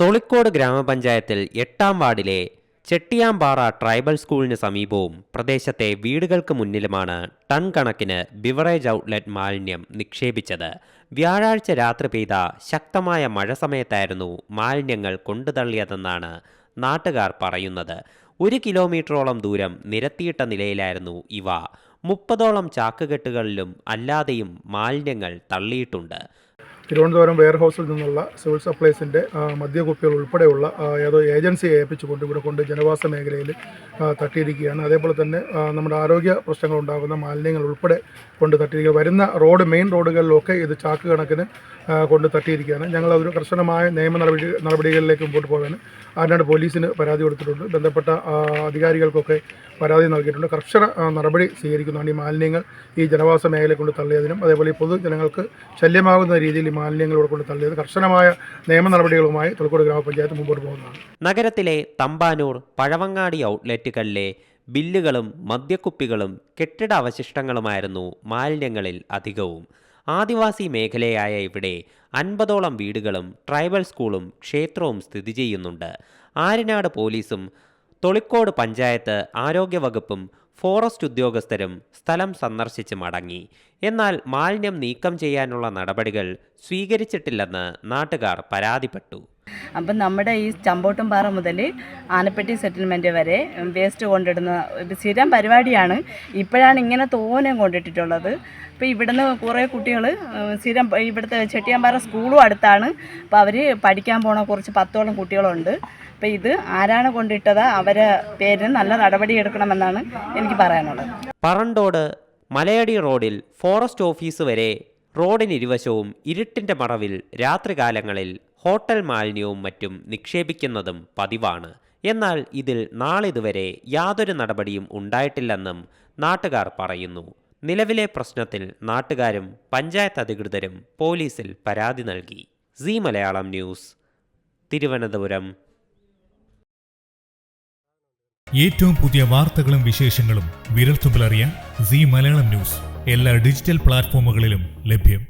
തൊളിക്കോട് ഗ്രാമപഞ്ചായത്തിൽ എട്ടാം വാർഡിലെ ചെട്ടിയാമ്പാറ ട്രൈബൽ സ്കൂളിന് സമീപവും പ്രദേശത്തെ വീടുകൾക്ക് മുന്നിലുമാണ് ടൺ കണക്കിന് ബിവറേജ് ഔട്ട്ലെറ്റ് മാലിന്യം നിക്ഷേപിച്ചത്. വ്യാഴാഴ്ച രാത്രി പെയ്ത ശക്തമായ മഴ സമയത്തായിരുന്നു മാലിന്യങ്ങൾ കൊണ്ടുതള്ളിയതെന്നാണ് നാട്ടുകാർ പറയുന്നത്. ഒരു കിലോമീറ്ററോളം ദൂരം നിരത്തിയിട്ട നിലയിലായിരുന്നു ഇവ. മുപ്പതോളം ചാക്കുകെട്ടുകളിലും അല്ലാതെയും മാലിന്യങ്ങൾ തള്ളിയിട്ടുണ്ട്. തിരുവനന്തപുരം വെയർഹൗസിൽ നിന്നുള്ള സിവിൽ സപ്ലൈസിന്റെ മദ്യകുപ്പികൾ ഉൾപ്പെടെയുള്ള ഏതോ ഏജൻസിയെ ഏൽപ്പിച്ചുകൊണ്ട് ഇവിടെ കൊണ്ട് ജനവാസ മേഖലയിൽ തട്ടിയിരിക്കുകയാണ്. അതേപോലെ തന്നെ നമ്മുടെ ആരോഗ്യ പ്രശ്നങ്ങൾ ഉണ്ടാകുന്ന മാലിന്യങ്ങൾ ഉൾപ്പെടെ കൊണ്ട് തട്ടിയിരിക്കുക. വരുന്ന റോഡ് മെയിൻ റോഡുകളിലൊക്കെ ഇത് ചാക്ക് കണക്കിന് കൊണ്ട് തട്ടിയിരിക്കുകയാണ്. ഞങ്ങൾ അതൊരു കർശനമായ നിയമ നടപടി നടപടികളിലേക്ക് മുമ്പോട്ട് പോകാൻ ആരാണ്ട് പോലീസിന് പരാതി കൊടുത്തിട്ടുണ്ട്. ബന്ധപ്പെട്ട അധികാരികൾക്കൊക്കെ പരാതി നൽകിയിട്ടുണ്ട്. കർശന നടപടി സ്വീകരിക്കുന്നതാണ് ഈ മാലിന്യങ്ങൾ ഈ ജനവാസ മേഖല കൊണ്ട് തള്ളിയതിനും അതേപോലെ പൊതുജനങ്ങൾക്ക് ശല്യമാകുന്ന രീതിയിൽ ഇവിടെ കൊണ്ട് തള്ളിയത് കർശനമായ നിയമ നടപടികളുമായി തൊളിക്കോട് ഗ്രാമപഞ്ചായത്ത് മുമ്പോട്ട് പോകുന്നതാണ്. നഗരത്തിലെ തമ്പാനൂർ പഴവങ്ങാടി ഔട്ട്ലെറ്റുകളിലെ ബില്ലുകളും മദ്യക്കുപ്പികളും കെട്ടിട അവശിഷ്ടങ്ങളുമായിരുന്നു മാലിന്യങ്ങളിൽ അധികവും. ആദിവാസി മേഖലയായ ഇവിടെ അൻപതോളം വീടുകളും ട്രൈബൽ സ്കൂളും ക്ഷേത്രവും സ്ഥിതി ചെയ്യുന്നുണ്ട്. ആര്യനാട് പോലീസും തൊളിക്കോട് പഞ്ചായത്ത് ആരോഗ്യവകുപ്പും ഫോറസ്റ്റ് ഉദ്യോഗസ്ഥരും സ്ഥലം സന്ദർശിച്ച് മടങ്ങി എന്നാൽ മാലിന്യം നീക്കം ചെയ്യാനുള്ള നടപടികൾ സ്വീകരിച്ചിട്ടില്ലെന്ന് നാട്ടുകാർ പരാതിപ്പെട്ടു. അപ്പം നമ്മുടെ ഈ ചമ്പോട്ടുംപാറ മുതൽ ആനപ്പെട്ടി സെറ്റിൽമെന്റ് വരെ വേസ്റ്റ് കൊണ്ടിടുന്ന സ്ഥിരം പരിപാടിയാണ്. ഇപ്പോഴാണ് ഇങ്ങനെ തോനെ കൊണ്ടിട്ടിട്ടുള്ളത്. ഇപ്പോൾ ഇവിടുന്ന് കുറേ കുട്ടികൾ സ്ഥിരം ഇവിടുത്തെ ചെട്ടിയാമ്പാറ സ്കൂളും അടുത്താണ്. അപ്പോൾ അവർ പഠിക്കാൻ പോണ കുറച്ച് പത്തോളം കുട്ടികളുണ്ട്. അപ്പോൾ ഇത് ആരാണ് കൊണ്ടിട്ടത് അവരെ പേരിന് നല്ല നടപടി എടുക്കണമെന്നാണ് എനിക്ക് പറയാനുള്ളത്. പറണ്ടോട് മലയടി റോഡിൽ ഫോറസ്റ്റ് ഓഫീസ് വരെ റോഡിന് ഇരുവശവും ഇരുട്ടിന്റെ മറവിൽ രാത്രികാലങ്ങളിൽ ഹോട്ടൽ മാലിന്യവും മറ്റും നിക്ഷേപിക്കുന്നതും പതിവാണ്. എന്നാൽ ഇതിൽ നാളിതുവരെ യാതൊരു നടപടിയും ഉണ്ടായിട്ടില്ലെന്നും നാട്ടുകാർ പറയുന്നു. നിലവിലെ പ്രശ്നത്തിൽ നാട്ടുകാരും പഞ്ചായത്ത് അധികൃതരും പോലീസിൽ പരാതി നൽകി. Zee Malayalam news Thiruvananthapuram. ഏറ്റവും പുതിയ വാർത്തകളും വിശേഷങ്ങളും വിരൽത്തുമ്പിലറിയാൻ സി മലയാളം ന്യൂസ് എല്ലാ ഡിജിറ്റൽ പ്ലാറ്റ്ഫോമുകളിലും ലഭ്യം.